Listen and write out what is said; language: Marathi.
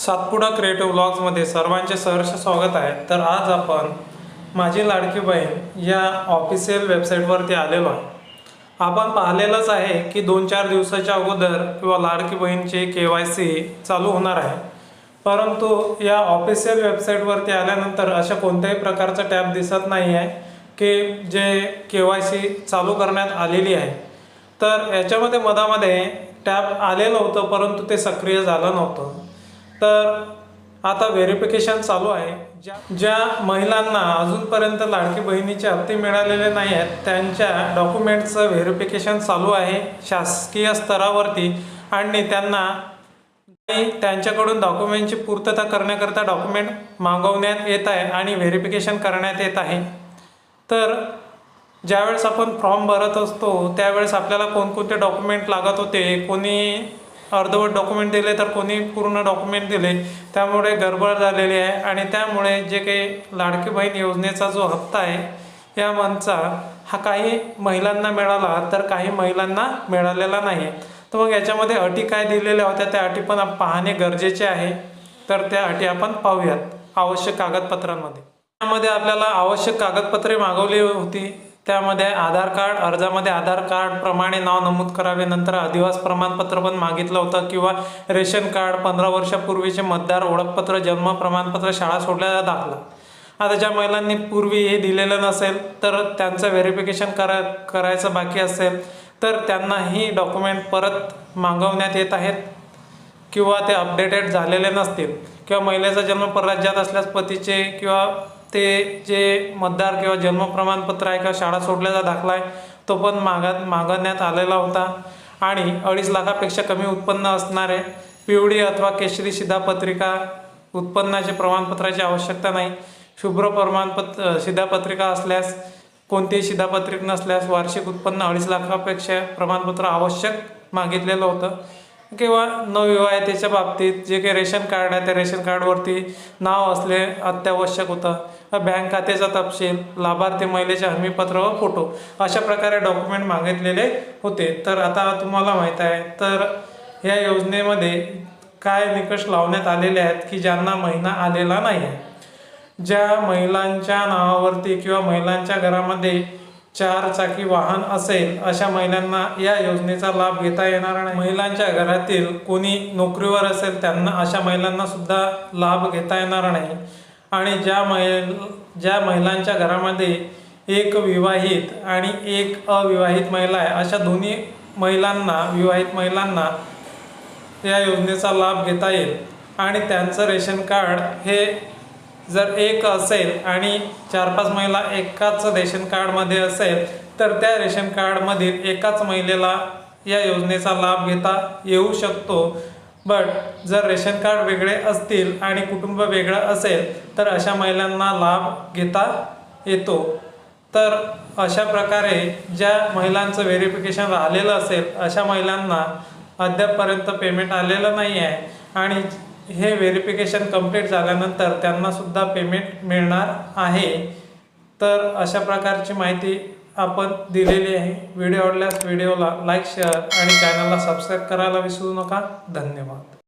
सातपुडा क्रिएटिव्ह ब्लॉग्समध्ये सर्वांचे सहर्ष स्वागत आहे. तर आज आपण माझी लाडकी बहीण या ऑफिशियल वेबसाईटवरती आलेलो आहे. आपण पाहिलेलंच आहे की दोन चार दिवसाच्या अगोदर किंवा लाडकी बहीणची के वाय सी चालू होणार आहे. परंतु या ऑफिशियल वेबसाईटवरती आल्यानंतर अशा कोणत्याही प्रकारचं टॅब दिसत नाही आहे की जे के वाय सी चालू करण्यात आलेली आहे. तर याच्यामध्ये मधामध्ये टॅब आलेलं होतं परंतु ते सक्रिय झालं नव्हतं. तर आता व्हेरिफिकेशन चालू आहे. ज्या ज्या महिलांना अजूनपर्यंत लाडकी बहिणीचे हप्ते मिळालेले नाही आहेत त्यांच्या डॉक्युमेंटचं व्हेरिफिकेशन चालू आहे शासकीय स्तरावरती आणि त्यांना त्यांच्याकडून डॉक्युमेंटची पूर्तता करण्याकरता डॉक्युमेंट मागवण्यात येत आहे आणि व्हेरिफिकेशन करण्यात येत आहे. तर ज्यावेळेस आपण फॉर्म भरत असतो त्यावेळेस आपल्याला कोणकोणते डॉक्युमेंट लागत होते कोणी अर्धवट डॉक्युमेंट दिले तर कोणी पूर्ण डॉक्युमेंट दिले. त्यामुळे गडबड झालेली आहे आणि त्यामुळे जे काही लाडकी बहीण योजनेचा जो हप्ता आहे या मंथचा हा काही महिलांना मिळाला तर काही महिलांना मिळालेला नाही. आहे तर मग याच्यामध्ये अटी काय दिलेल्या होत्या त्या अटी पण पाहणे गरजेचे आहे. तर त्या अटी आपण पाहूयात आवश्यक कागदपत्रांमध्ये. त्यामध्ये आपल्याला आवश्यक कागदपत्रे मागवली होती. त्यामध्ये आधार कार्ड अर्जामध्ये आधार कार्ड प्रमाणे नाव नमूद करावे. नंतर अधिवास प्रमाणपत्र पण मागितलं होतं किंवा रेशन कार्ड पंधरा वर्षापूर्वीचे मतदार ओळखपत्र जन्म प्रमाणपत्र शाळा सोडल्याचा दाखला. आता ज्या महिलांनी पूर्वी हे दिलेलं नसेल तर त्यांचं व्हेरिफिकेशन करा करायचं बाकी असेल तर त्यांना ही डॉक्युमेंट परत मागवण्यात येत आहेत किंवा ते अपडेटेड झालेले नसतील. किंवा महिलेचा जन्म परराज्यात असल्यास पतीचे किंवा ते जे मतदार किंवा जन्म प्रमाणपत्र आहे का शाळा सोडल्याचा दाखला आहे तो पण मागा मागवण्यात आलेला होता. आणि अडीच लाखापेक्षा कमी उत्पन्न असणारे पिवळी अथवा केशरी शिधापत्रिका उत्पन्नाचे प्रमाणपत्राची आवश्यकता नाही. शुभ्र प्रमाणपत्र शिधापत्रिका असल्यास कोणतेही शिधापत्रिक नसल्यास वार्षिक उत्पन्न अडीच लाखापेक्षा प्रमाणपत्र आवश्यक मागितलेलं होतं. किंवा नवविवाहितेच्या बाबतीत जे काही रेशन कार्ड आहे त्या रेशन कार्डवरती नाव असले अत्यावश्यक होतं. बँक खात्याचा तपशील लाभार्थी महिलेचे हमीपत्र व फोटो अशा प्रकारे डॉक्युमेंट मागितलेले होते. तर आता तुम्हाला माहीत आहे तर या योजनेमध्ये काय निकष लावण्यात आलेले आहेत की ज्यांना महिना आलेला नाही आहे? ज्या महिलांच्या नावावरती किंवा महिलांच्या घरामध्ये चार चाकी वाहन असेल अशा महिलांना या योजनेचा लाभ घेता येणार नाही. महिलांच्या घरातील कोणी नोकरीवर असेल त्यांना अशा महिलांना सुद्धा लाभ घेता येणार नाही. आणि ज्या महिल ज्या महिलांच्या घरामध्ये एक विवाहित आणि एक अविवाहित महिला आहे अशा दोन्ही महिलांना विवाहित महिलांना या योजनेचा लाभ घेता येईल. आणि त्यांचं रेशन कार्ड हे जर एक असेल आणि चार पाच महिला एकाच रेशन कार्डमध्ये असेल तर त्या रेशन कार्डमधील एकाच महिलेला या योजनेचा लाभ घेता येऊ शकतो. बट जर रेशन कार्ड वेगळे असतील आणि कुटुंब वेगळं असेल तर अशा महिलांना लाभ घेता येतो. तर अशा प्रकारे ज्या महिलांचं व्हेरिफिकेशन राहिलेलं असेल अशा महिलांना अद्यापपर्यंत पेमेंट आलेलं नाही आहे आणि हे व्हेरिफिकेशन कंप्लीट झाल्यानंतर त्यांनासुद्धा पेमेंट मिळणार आहे. तर अशा प्रकारची माहिती आपण दिलेली आहे. व्हिडिओ आवडल्यास व्हिडिओला लाईक शेअर आणि चॅनलला सबस्क्राईब करायला विसरू नका. धन्यवाद.